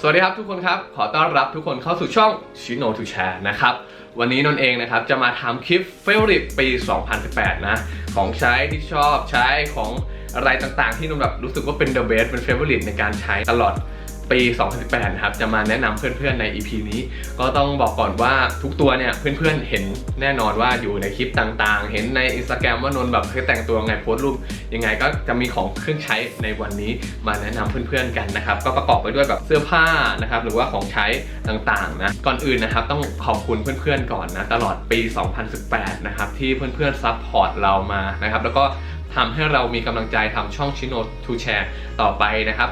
สวัสดีครับทุกคนครับ ขอต้อนรับทุกคนเข้าสู่ช่องชิโนทูแชร์นะครับ วันนี้นนเองนะครับ จะมาทำคลิปเฟลริปปี 2018 นะ ของใช้ที่ชอบใช้ของอะไรต่างๆ ที่นนแบบรู้สึกว่าเป็นเดอะเบสเป็นเฟเวอร์ลิปในการใช้ตลอด ปี 2018 นะครับ จะมาแนะนำเพื่อนๆใน EP นี้ ก็ต้องบอกก่อนว่าทุกตัวเนี่ยเพื่อนๆเห็นแน่นอนว่าอยู่ในคลิปต่างๆ เห็นใน Instagram ว่านนท์แบบเคยแต่งตัวไงโพสต์รูปยังไงก็จะมีของเครื่องใช้ในวันนี้มาแนะนำเพื่อนๆกันนะครับ ก็ประกอบไปด้วยแบบเสื้อผ้านะครับหรือว่าของใช้ต่างๆนะก่อนอื่นนะครับต้องขอบคุณเพื่อนๆก่อนนะตลอดปี 2018 นะครับที่เพื่อนๆซัพพอร์ตเรามานะครับแล้วก็ทำให้เรามีกำลังใจทำช่องชิโนทูแชร์ต่อไปนะครับ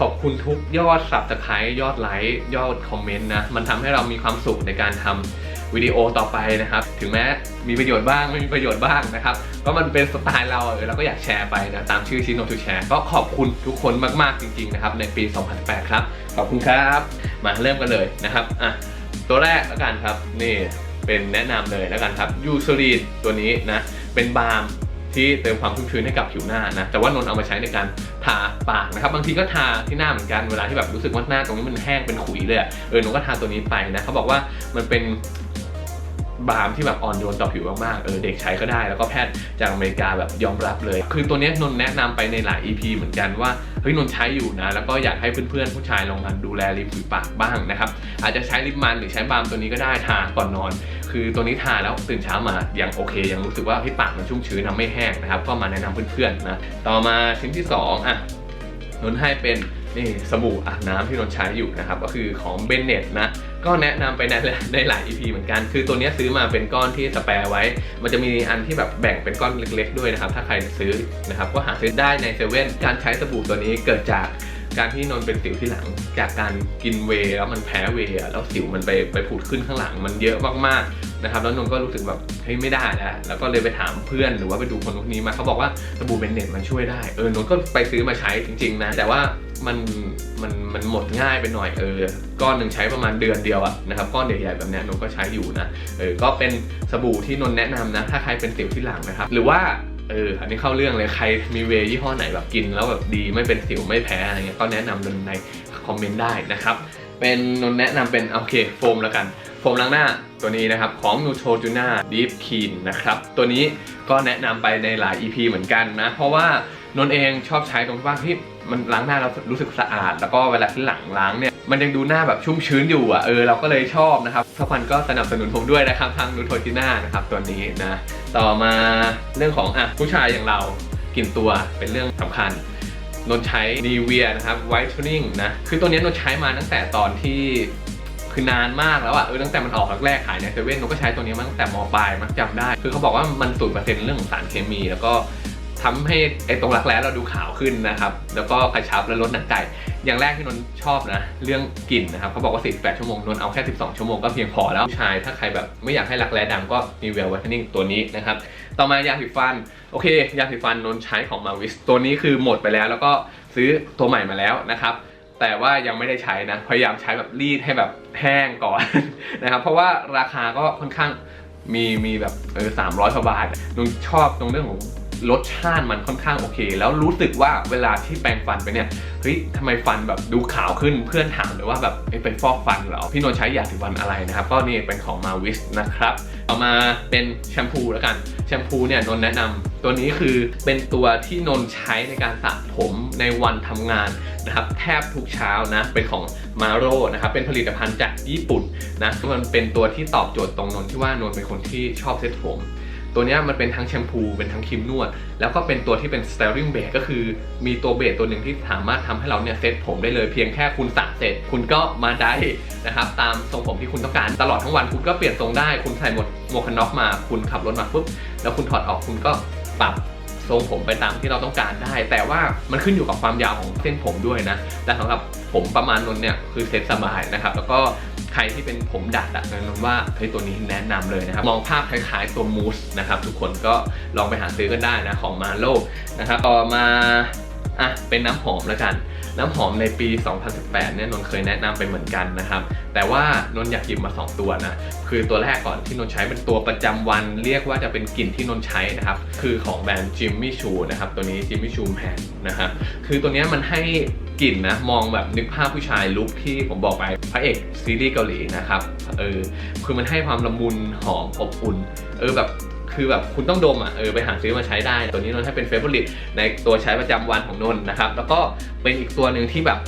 ขอบคุณทุกยอดสับตะไคร้ยอดไลค์ยอดคอมเมนต์นะ มันทำให้เรามีความสุขในการทำวิดีโอต่อไปนะครับ ถึงแม้มีประโยชน์บ้างไม่มีประโยชน์บ้างนะครับ ก็มันเป็นสไตล์เราเออเราก็อยากแชร์ไปนะตามชื่อชิโนทูแชร์ก็ขอบคุณทุกคนมากๆจริงๆนะครับในปี 2018ครับ ขอบคุณครับ มาเริ่มกันเลยนะครับอะตัวแรกแล้วกันครับนี่เป็นแนะนำเลยแล้วกันครับยูซ r รีนตัวนี้นะเป็นบาล์ม ที่เติมความชุ่มชื้นให้กับผิวหน้านะ แต่ว่านนท์เอามาใช้ในการทาปากนะครับ บางทีก็ทาที่หน้าเหมือนกันเวลาที่แบบรู้สึกว่าหน้าตรงนี้มันแห้งเป็นขุยเลยเออนนท์ก็ทาตัวนี้ไปนะเขาบอกว่ามันเป็นบาล์มที่แบบอ่อนโยนต่อผิวมากๆ เออเด็กใช้ก็ได้แล้วก็แพทย์จากอเมริกาแบบยอมรับเลย คือตัวนี้นนท์แนะนำไปในหลาย EP เหมือนกันว่าเฮ้ยนนท์ใช้อยู่นะ แล้วก็อยากให้เพื่อนๆ ผู้ชายลองมาดูแลริมฝีปากบ้างนะครับ อาจจะใช้ลิปมันหรือใช้บาล์มตัวนี้ก็ได้ทาก่อนนอน คือตัวนี้ทาแล้วตื่นเช้ามายังโอเค ยังรู้สึกว่าพี่ปากมันชุ่มชื้นทำไม่แห้งนะครับ ก็มาแนะนำเพื่อนๆนะ ต่อมาชิ้นที่สองอะนนให้เป็นนี่สบู่อาบน้ำที่นนใช้อยู่นะครับก็คือของเบนเน็ตนะก็แนะนำไปในในหลาย EP เหมือนกัน คือตัวนี้ซื้อมาเป็นก้อนที่สแปร์ไว้ มันจะมีอันที่แบบแบ่งเป็นก้อนเล็ก ๆ ด้วยนะครับ ถ้าใครซื้อนะครับก็หาซื้อได้ในเซเว่นการใช้สบู่ตัวนี้เกิดจาก การที่นนท์เป็นสิวที่หลัง จากการกินเวแล้วมันแพ้เวแล้วสิวมันไปไปผุดขึ้นข้างหลังมันเยอะมากๆนะครับ แล้วนนท์ก็รู้สึกแบบเฮ้ยไม่ได้แล้วแล้วก็เลยไปถามเพื่อนหรือว่าไปดูคนพวกนี้มาเขาบอกว่าสบู่เบนเน็ตมันช่วยได้เออนนท์ก็ไปซื้อมาใช้จริง ๆ นะ แต่ว่ามันมันมันหมดง่ายไปหน่อยเออก้อนหนึ่งใช้ประมาณเดือนเดียวอะนะครับก้อนใหญ่ๆแบบนี้นนท์ก็ใช้อยู่นะเออก็เป็นสบู่ที่นนท์แนะนำนะ ถ้าใครเป็นสิวที่หลังนะครับ หรือว่า เอออันนี้เข้าเรื่องเลยใครมีเวยี่ห้อไหนแบบกิน แล้วแบบดีไม่เป็นสิวไม่แพ้อะไรเงี้ยก็แนะนำนนในคอมเมนต์ได้นะครับ เป็นนนท์แนะนำเป็นโอเคโฟมแล้วกัน โฟมล้างหน้าตัวนี้นะครับ ของ Neutrogena Deep Clean นะครับ ตัวนี้ก็แนะนำไปในหลาย EP เหมือนกันนะ เพราะว่านนท์เองชอบใช้ตรงที่ว่าที่มันล้างหน้าเรารู้สึกสะอาด แล้วก็เวลาที่หลังล้างเนี่ยมันยังดูหน้าแบบชุ่มชื้นอยู่อะเออเราก็เลยชอบนะครับทุกคนก็สนับสนุนผมด้วยนะครับทาง Neutrogena นะครับตัวนี้นะ ต่อมาเรื่องของอะผู้ชายอย่างเรากลิ่นตัวเป็นเรื่องสำคัญนนใช้นีเวียนะครับไวท์ทูนิ่งนะคือตัวนี้นนใช้มาตั้งแต่ตอนที่คือนานมากแล้วอะเออตั้งแต่มันออกแรกขายในเซเว่นนนก็ใช้ตัวนี้มาตั้งแต่มปลายมักจำได้ คือเขาบอกว่ามันสูตรเปอร์เซ็นต์เรื่องของสารเคมี แล้วก็ ทำให้ไอ้ตรงรักแร้เราดูขาวขึ้นนะครับ แล้วก็กระชับและลดหนังไก่ อย่างแรกที่นนชอบนะ เรื่องกลิ่นนะครับเขาบอกว่า48ชั่วโมงนนเอาแค่ 12 ชั่วโมงก็เพียงพอแล้วชาย ถ้าใครแบบไม่อยากให้รักแร้ดำก็มีเวลวัตนิ่งตัวนี้นะครับ ต่อมายาสีฟัน โอเค ยาสีฟันนนใช้ของมาวิสตัวนี้คือหมดไปแล้ว แล้วก็ซื้อตัวใหม่มาแล้วนะครับแต่ว่ายังไม่ได้ใช้นะ พยายามใช้แบบรีดให้แบบแห้งก่อนนะครับ เพราะว่าราคาก็ค่อนข้างมีมีแบบเออสามร้อยกว่าบาทนนชอบตรงเรื่องของ รสชาติมันค่อนข้างโอเค แล้วรู้สึกว่าเวลาที่แปรงฟันไปเนี่ยเฮ้ยทำไมฟันแบบดูขาวขึ้นเพื่อนถามเลยว่าแบบไปฟอกฟันเหรอพี่นนท์ใช้ยาสีฟันอะไรนะครับ ก็นี่เป็นของมาวิสนะครับต่อมาเป็นแชมพูแล้วกันแชมพูเนี่ยนนท์แนะนำตัวนี้คือเป็นตัวที่นนท์ใช้ในการสระผมในวันทำงานนะครับแทบทุกเช้านะเป็นของมาโรนะครับเป็นผลิตภัณฑ์จากญี่ปุ่นนะมันเป็นตัวที่ตอบโจทย์ตรงนนท์ที่ว่านนท์เป็นคนที่ชอบเซ็ตผม ตัวนี้มันเป็นทั้งแชมพูเป็นทั้งครีมนวด แล้วก็เป็นตัวที่เป็น styling base ก็คือมีตัวเบสตัวหนึ่งที่สามารถทำให้เราเนี่ยเซตผมได้เลยเพียงแค่คุณสระเสร็จ คุณก็มาได้นะครับตามทรงผมที่คุณต้องการตลอดทั้งวันคุณก็เปลี่ยนทรงได้ คุณใส่หมวกหมวกกันน็อกมา คุณขับรถมาปุ๊บแล้วคุณถอดออกคุณก็ปรับทรงผมไปตามที่เราต้องการได้ แต่ว่ามันขึ้นอยู่กับความยาวของเส้นผมด้วยนะแต่สำหรับ ผมประมาณนนเนี่ยคือเซ็ตสบายนะครับ แล้วก็ใครที่เป็นผมดัดอะแนะนำว่าเฮ้ยตัวนี้แนะนำเลยนะครับ มองภาพคล้ายๆตัวมูสนะครับ ทุกคนก็ลองไปหาซื้อกันได้นะของมาโลกนะครับต่อมาอะเป็นน้ำหอมแล้วกันน้ำหอมในปี 2018 เนี่ยนนเคยแนะนำไปเหมือนกันนะครับ แต่ว่านนท์อยากหยิบมา 2 ตัวนะ คือตัวแรกก่อนที่นนท์ใช้เป็นตัวประจำวัน เรียกว่าจะเป็นกลิ่นที่นนท์ใช้นะครับ คือของแบรนด์ Jimmy Choo นะครับ ตัวนี้ Jimmy Choo Man นะครับ คือตัวนี้มันให้ กลิ่นนะมองแบบนึกภาพผู้ชายลุคที่ผมบอกไปพระเอกซีรีส์เกาหลีนะครับเออคือมันให้ความละมุนหอมอบอุ่น เออแบบคือแบบคุณต้องดมอะเออไปหาซื้อมาใช้ได้ ตัวนี้นนท์ให้เป็นเฟเวอร์ลิตในตัวใช้ประจำวันของนนท์นะครับ แล้วก็เป็นอีกตัวหนึ่งที่แบบ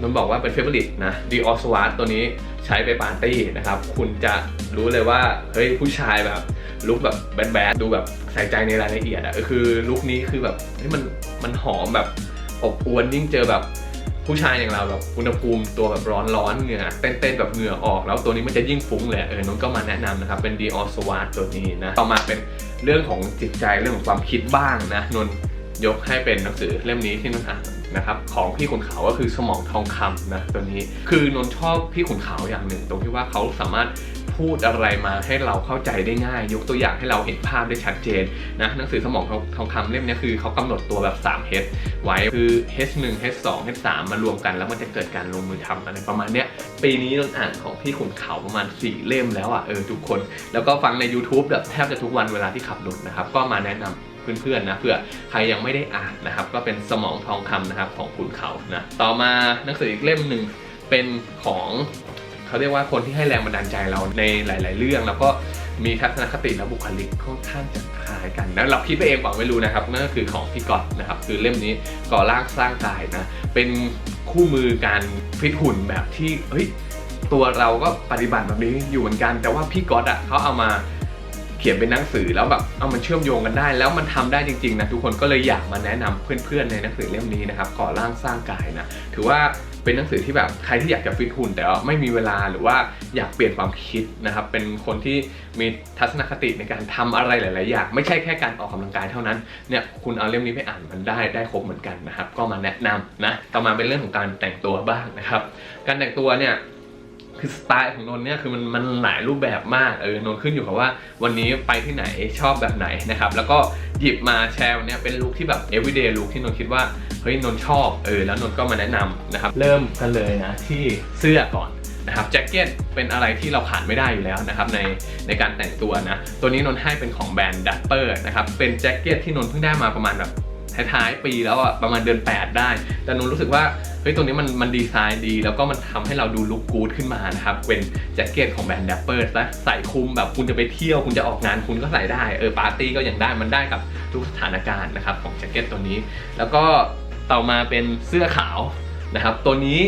นนท์บอกว่าเป็นเฟเวอร์ลิตนะดีออสวาตัวนี้ใช้ไปปาร์ตี้นะครับ คุณจะรู้เลยว่าเฮ้ยผู้ชายแบบลุคแบบแบดๆดูแบบใส่ใจในรายละเอียดอะคือลุคนี้คือแบบเฮ้ยมันมันหอมแบบอบอวนยิ่งเจอแบบ ผู้ชายอย่างเราแบบอุณหภูมิตัวแบบร้อนร้อนเหงื่อเต้นๆแบบเหงื่อออก แล้วตัวนี้มันจะยิ่งฟุ้งเลยเออน้องก็มาแนะนำนะครับเป็นดีออสวาตัวนี้นะต่อมาเป็นเรื่องของจิตใจเรื่องของความคิดบ้างนะนนยกให้เป็นหนังสือเล่มนี้ที่นนอ่านนะครับของพี่ขุนเขาก็คือสมองทองคำนะตัวนี้คือนนชอบพี่ขุนเขาอย่างหนึ่ง ตรงที่ว่าเขาสามารถ พูดอะไรมาให้เราเข้าใจได้ง่าย ยกตัวอย่างให้เราเห็นภาพได้ชัดเจนนะหนังสือสมองทองคำเล่มนี้คือเขากำหนดตัวแบบ3 H ไว้คือ H1 H2 H3 มารวมกัน แล้วมันจะเกิดการลงมือทำอะไรประมาณเนี้ยปีนี้นนอ่านของพี่ขุนเขาประมาณ 4 เล่มแล้วอะเออทุกคน แล้วก็ฟังใน YouTube แบบแทบจะทุกวันเวลาที่ขับรถนะครับก็มาแนะนำเพื่อนๆนะเผื่อใครยังไม่ได้อ่านนะครับ ก็เป็นสมองทองคำนะครับของขุนเขานะต่อมาหนังสืออีกเล่มหนึ่งเป็นของ เขาเรียกว่าคนที่ให้แรงบันดาลใจเราในหลาย ๆ เรื่อง แล้วก็มีทัศนคติและบุคลิกค่อนข้างจะคล้ายกันนะเราคิดไปเองเปล่าไม่รู้นะครับนั่นก็คือของพี่ก๊อตนะครับคือเล่มนี้ก่อร่างสร้างกายนะเป็นคู่มือการฟิตหุ่นแบบที่เฮ้ยตัวเราก็ปฏิบัติแบบนี้อยู่เหมือนกัน แต่ว่าพี่ก๊อตอะเขาเอามาเขียนเป็นหนังสือแล้วแบบเอามันเชื่อมโยงกันได้ แล้วมันทำได้จริงๆนะทุกคนก็เลยอยากมาแนะนำเพื่อนๆในหนังสือเล่มนี้นะครับก่อร่างสร้างกายนะถือว่า เป็นหนังสือที่แบบใครที่อยากจะฟิตหุ่นแต่ว่าไม่มีเวลาหรือว่าอยากเปลี่ยนความคิดนะครับ เป็นคนที่มีทัศนคติในการทำอะไรหลาย ๆ อย่าง ไม่ใช่แค่การออกกำลังกายเท่านั้นเนี่ยคุณเอาเล่มนี้ไปอ่านมันได้ได้ครบเหมือนกันนะครับ ก็มาแนะนำนะต่อมาเป็นเรื่องของการแต่งตัวบ้างนะครับ การแต่งตัวเนี่ย คือสไตล์ของนนเนี่ยคือมันมันหลายรูปแบบมากเออนนขึ้นอยู่กับว่า วันนี้ไปที่ไหนชอบแบบไหนนะครับแล้วก็หยิบมาแชร์วันนี้เป็นลุคที่แบบ everyday look ที่นนคิดว่าเฮ้ยนนชอบเออแล้วนนก็มาแนะนำนะครับเริ่มกันเลยนะที่เสื้อก่อนนะครับแจ็คเก็ตเป็นอะไรที่เราขาดไม่ได้อยู่แล้วนะครับในในการแต่งตัวนะตัวนี้นนให้เป็นของแบรนด์ดัตเปอร์นะครับเป็นแจ็คเก็ตที่นนเพิ่งได้มาประมาณแบบ ท้ายๆปีแล้วอะประมาณเดือน 8 ได้ แต่หนูรู้สึกว่าเฮ้ยตรงนี้มันมันดีไซน์ดี แล้วก็มันทำให้เราดูลุคกู๊ดขึ้นมานะครับ เป็นแจ็คเก็ตของแบรนด์ Dapper ซะใส่คุมแบบคุณจะไปเที่ยวคุณจะออกงานคุณก็ใส่ได้เออปาร์ตี้ก็ยังได้มันได้กับทุกสถานการณ์นะครับของแจ็คเก็ตตัวนี้ แล้วก็ต่อมาเป็นเสื้อขาวนะครับ ตัวนี้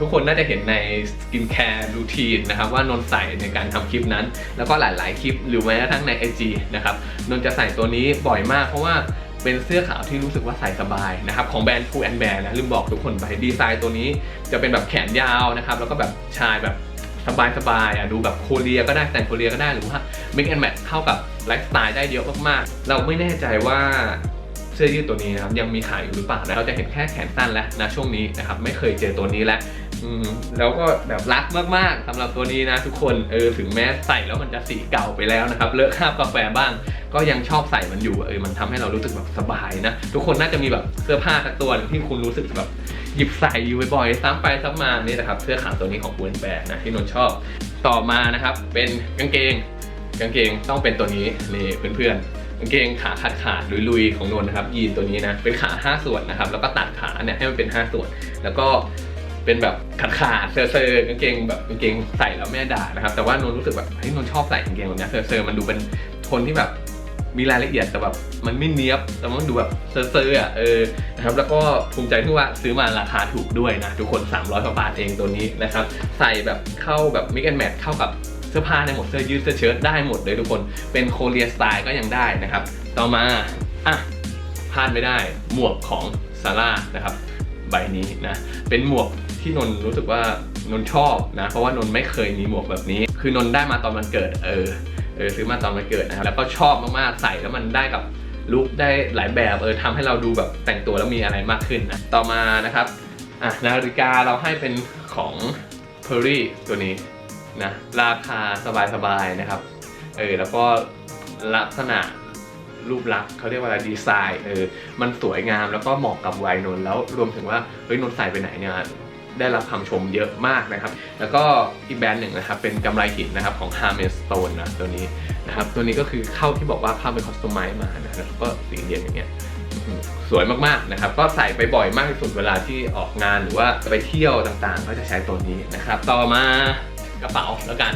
ทุกคนน่าจะเห็นในสกินแคร์รูทีนนะครับ ว่านนใส่ในการทำคลิปนั้น แล้วก็หลาย ๆ คลิปหรือแม้กระทั่งใน IG นะครับนนจะใส่ตัวนี้บ่อยมากเพราะว่า เป็นเสื้อขาวที่รู้สึกว่าใส่สบายนะครับของแบรนด์ Pull and Bear นะลืมบอกทุกคนไปดีไซน์ตัวนี้จะเป็นแบบแขนยาวนะครับแล้วก็แบบชายแบบสบายๆอะดูแบบโคเรียก็ได้แต่งโคเรียก็ได้หรือว่า mix and match เข้ากับไลฟ์สไตล์ได้เยอะมากๆ เราไม่แน่ใจว่าเสื้อยืดตัวนี้นะครับยังมีขายอยู่หรือเปล่านะเราจะเห็นแค่แขนสั้นแล้วนะช่วงนี้นะครับไม่เคยเจอตัวนี้แล้ว อืมแล้วก็แบบรักมากๆสำหรับตัวนี้นะทุกคนเออถึงแม้ใส่แล้วมันจะสีเก่าไปแล้วนะครับเลอะคราบกาแฟบ้าง ก็ยังชอบใส่มันอยู่เออมันทำให้เรารู้สึกแบบสบายนะ ทุกคนน่าจะมีแบบเสื้อผ้าสักตัวที่คุณรู้สึกแบบหยิบใส่อยู่บ่อยๆซ้ำไปซ้ำมานี่นะครับเสื้อขาวตัวนี้ของบูนแบร์นะที่นนชอบต่อมานะครับเป็นกางเกง กางเกงต้องเป็นตัวนี้นี่เพื่อนๆกางเกงขาขาดขาดลุยๆของนนนะครับยีนตัวนี้นะเป็นขา 5 ส่วนนะครับแล้วก็ตัดขาเนี่ยให้มันเป็น 5 ส่วน แล้วก็ เป็นแบบขาดขาดๆเซอร์เซอร์กางเกงแบบกางเกงใส่แล้วแม่ด่านะครับ แต่ว่านนท์รู้สึกแบบเฮ้ยนนท์ชอบใส่กางเกงแบบนี้เซอร์เซอร์มันดูเป็นโทนที่แบบมีรายละเอียดแต่แบบมันไม่เนี้ยบแต่มันดูแบบเซอร์เซอร์อะเออนะครับแล้วก็ภูมิใจที่ว่าซื้อมาราคาถูกด้วยนะ ทุกคน 300กว่าบาทเองตัวนี้นะครับ ใส่แบบเข้าแบบมิกแอนแมทเข้ากับเสื้อผ้าในหมดเสื้อยืดเสื้อเชิ้ตได้หมดเลยทุกคนเป็นโคเรียสไตล์ก็ยังได้นะครับ ต่อมาอะพลาดไม่ได้หมวกของซาร่านะครับใบนี้นะเป็นหมวก ที่นนรู้สึกว่านนชอบนะ เพราะว่านนไม่เคยมีหมวกแบบนี้ คือนนได้มาตอนวันเกิด เออเออซื้อมาตอนวันเกิดนะครับแล้วก็ชอบมากๆใส่แล้วมันได้กับลุคได้หลายแบบเออทำให้เราดูแบบแต่งตัวแล้วมีอะไรมากขึ้นนะต่อมานะครับอะนาฬิกาเราให้เป็นของ p e r r y ตัวนี้นะราคาสบายๆนะครับเออแล้วก็ลักษณะรูปลักษณ์เขาเรียกว่าอะไรดีไซน์เออมันสวยงามแล้วก็เหมาะกับวัยนนแล้วรวมถึงว่าเฮ้ยนนใส่ไปไหนเนี่ย ได้รับคำชมเยอะมากนะครับ แล้วก็อีกแบรนด์หนึ่งนะครับ เป็นกำไรหินนะครับของ h a r m e s t o n e นะตัวนี้นะครับ ตัวนี้ก็คือเข้าที่บอกว่าเข้าเป็นคอสตอมไมซ์มานะแล้วก็สีเหรียญอย่างเงี้ยสวยมากๆนะครับ ก็ใส่ไปบ่อยมากที่สุดเวลาที่ออกงานหรือว่าไปเที่ยวต่างๆ ก็จะใช้ตัวนี้นะครับ ต่อมากระเป๋าแล้วกัน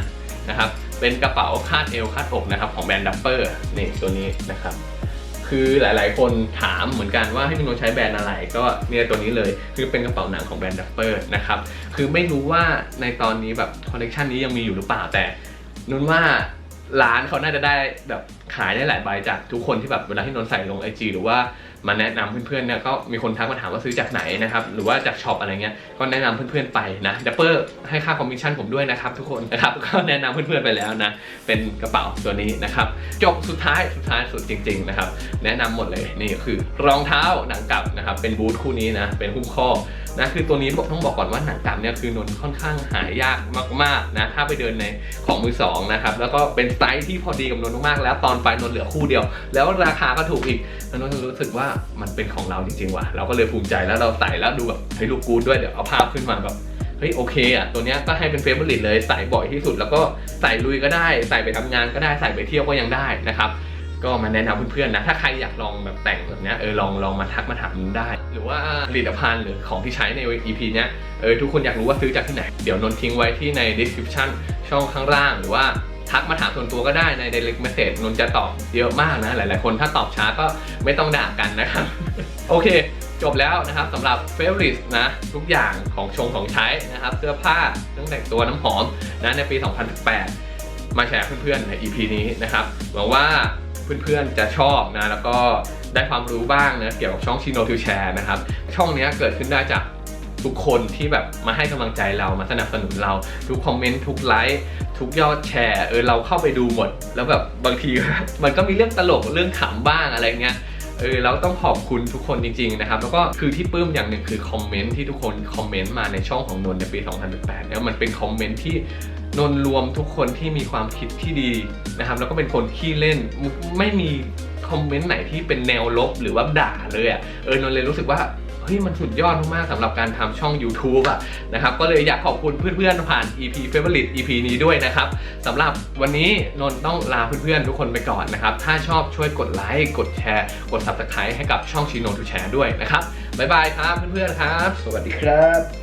นะครับ เป็นกระเป๋าคาดเอวคาดอกนะครับของแบรนด์ดัปเปอร์นี่ตัวนี้นะครับ คือหลายๆ คนถามเหมือนกันว่าให้พี่นนท์ใช้แบรนด์อะไร ก็เนี่ยตัวนี้เลยคือเป็นกระเป๋าหนังของแบรนด์ดัปเปอร์นะครับคือไม่รู้ว่าในตอนนี้แบบคอลเลกชันนี้ยังมีอยู่หรือเปล่าแต่นุ่นว่าร้านเขาน่าจะได้แบบขายได้หลายใบจากทุกคนที่แบบเวลาที่นนท์ใส่ลงไอจหรือว่า มาแนะนำเพื่อนๆเนี่ยก็มีคนทักมาถามว่าซื้อจากไหนนะครับหรือว่าจากช็อปอะไรเงี้ยก็แนะนำเพื่อนๆไปนะดัปเปอร์ให้ค่าคอมมิชชั่นผมด้วยนะครับทุกคนนะครับก็แนะนำเพื่อนๆไปแล้วนะเป็นกระเป๋าตัวนี้นะครับจบสุดท้ายสุดท้ายสุดจริงๆนะครับแนะนำหมดเลยนี่คือรองเท้าหนังกลับนะครับเป็นบูทคู่นี้นะเป็นหุ้มข้อ นะคือตัวนี้ต้องบอกก่อนว่าหนังกลับเนี่ยคือนนค่อนข้างหายากมากๆนะถ้าไปเดินในของมือสองนะครับแล้วก็เป็นไซส์ที่พอดีกับนนมากๆแล้วตอนไปนนเหลือคู่เดียว แล้วราคาก็ถูกอีกแล้วนนรู้สึกว่ามันเป็นของเราจริงๆว่ะเราก็เลยภูมิใจแล้วเราใส่แล้วดูแบบเฮ้ลูกกูดด้วยเดี๋ยวเอาภาพขึ้นมาแบบเฮ้ยโอเคอะตัวเนี้ยก็ให้เป็นเฟเวอร์ลิตเลยใส่บ่อยที่สุด แล้วก็ใส่ลุยก็ได้ ใส่ไปทำงานก็ได้ใส่ไปเที่ยวก็ยังได้นะครับ ก็มาแนะนำเพื่อนๆนะถ้าใครอยากลองแบบแต่งแบบนี้เออลองลองมาทักมาถามได้ หรือว่าผลิตภัณฑ์หรือของที่ใช้ใน EP เนี้ยเออทุกคนอยากรู้ว่าซื้อจากที่ไหน เดี๋ยวนนทิ้งไว้ที่ใน description ช่องข้างล่าง หรือว่าทักมาถามส่วนตัวก็ได้ใน direct message นนจะตอบเยอะมากนะ หลายๆ คนถ้าตอบช้าก็ไม่ต้องด่ากันนะครับ โอเค จบแล้วนะครับสำหรับเฟร i t นะ ทุกอย่างของชงของใช้นะครับ เสื้อผ้าเครื่องแต่งตัวน้ำหอมนะในปี 2018 มาแชร์เพื่อนๆใน EP นี้นะครับหวังว่า เพื่อนๆจะชอบนะแล้วก็ได้ความรู้บ้างนะเกี่ยวกับช่อง Chino to Share นะครับ ช่องนี้เกิดขึ้นได้จากทุกคนที่แบบมาให้กำลังใจเรามาสนับสนุนเรา ทุกคอมเมนต์ทุกไลค์ทุกยอดแชร์เออเราเข้าไปดูหมด แล้วแบบบางทีมันก็มีเรื่องตลกเรื่องขำบ้างอะไรเงี้ย เออเราต้องขอบคุณทุกคนจริงๆนะครับแล้วก็คือที่ปลื้มอย่างหนึ่งคือคอมเมนต์ที่ทุกคนคอมเมนต์มาในช่องของนนในปี 2018เนี่ยมันเป็นคอมเมนต์ที่นนรวมทุกคนที่มีความคิดที่ดีนะครับแล้วก็เป็นคนขี้เล่นไม่มีคอมเมนต์ไหนที่เป็นแนวลบหรือว่าด่าเลยอะเออนนเลยรู้สึกว่า ฮ้ยมันสุดยอดมากๆสำหรับการทำช่อง YouTube อะนะครับก็เลยอยากขอบคุณเพื่อนๆผ่าน EP Favorite EP นี้ด้วยนะครับสำหรับวันนี้นนต้องลาเพื่อนๆทุกคนไปก่อนนะครับถ้าชอบช่วยกดไลค์กดแชร์ กด Subscribe ให้กับช่องชิโนทูแชร์ด้วยนะครับบ๊ายบายครับเพื่อนๆครับ สวัสดีครับ